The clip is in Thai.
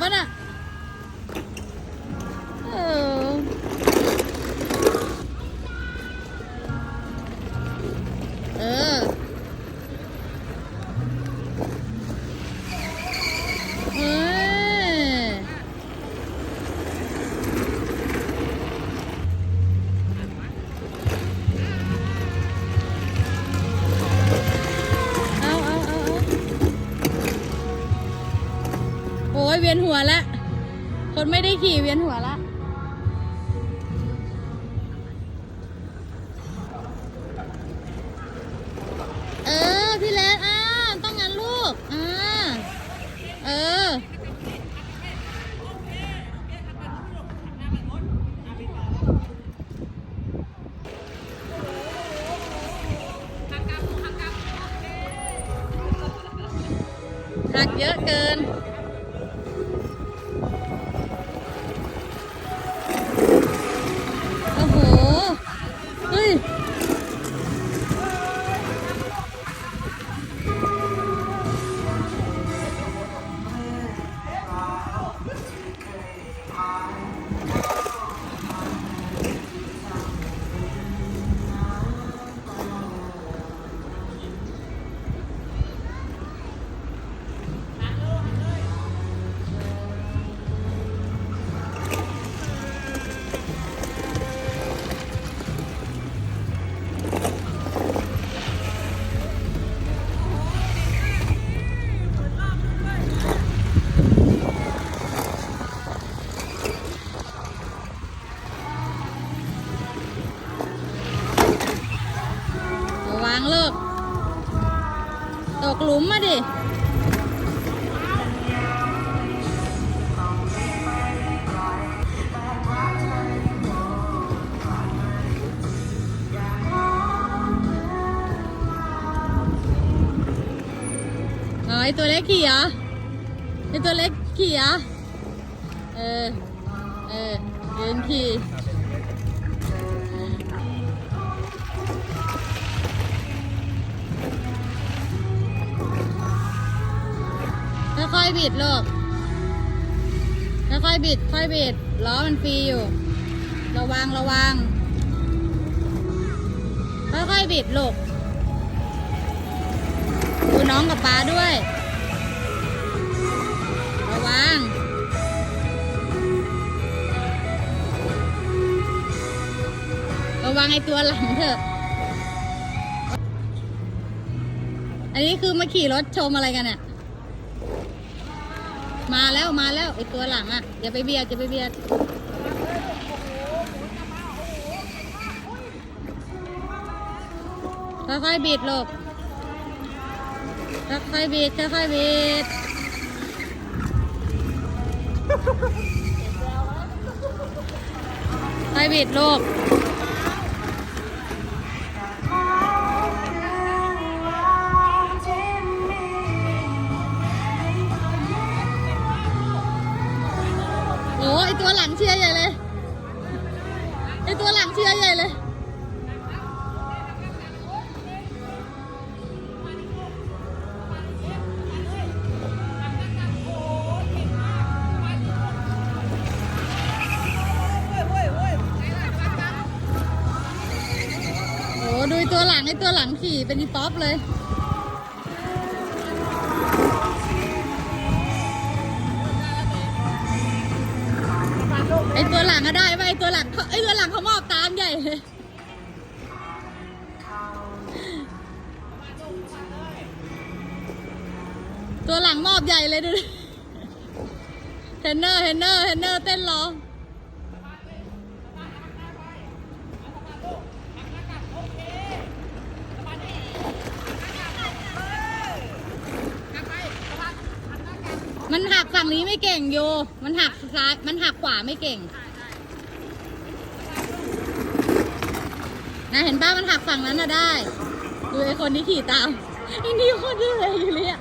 bana. Oh. Oh. ยเวียนหัวละ คนไม่ได้ขี่เวียนหัวละเออ พี่เล็กอ่าต้องงั้นลูกอ่าเออ หักเยอะเกิน ตกหลุมมาดิอ๋อไอตัวเล็กขี่เหรอไอตัวเล็กขี่เหรอเออ เออยืนขี่ ค่อยๆบิดลูกค่อยๆบิด ค่อยบิด ล้อมันฟรีอยู่ ระวังระวัง ค่อยๆบิดลูก ดูน้องกับป้าด้วย ระวัง ระวังไอตัวหลังเถอะ อันนี้คือมาขี่รถชมอะไรกันเนี่ย มาแล้วมาแล้วไอตัวหลังอะอย่าไปเบียดอย่าไปเบียดค่อยๆบิดลูกค่อยๆบิดค่อยๆบิดค่อยบิดลูก อ้ไอตัวหลังเชียร์ใหญ่เลย ไอตัวหลังเชียร์ใหญ่เลย โอ้ดูไอ้ตัวหลังไอตัวหลังขี่เป็นอีป๊อปเลย ไอตัวหลังก็ได้ไปไอตัวหลังเขาไอตัวหลังเขามอบตามใหญ่เลยตัวหลังมอบใหญ่เลยดูเทนเนอร์เทนเนอร์เทนเนอร์เต้นร้อง มันหักฝั่งนี้ไม่เก่งโย มันหักซ้าย มันหักขวาไม่เก่งนะเห็นป้ามันหักฝั่งนั้นน่ะได้ ดูไอ้คนที่ขี่ตามไอ้นี่โคนดื้อเลยอยู่เลยอะ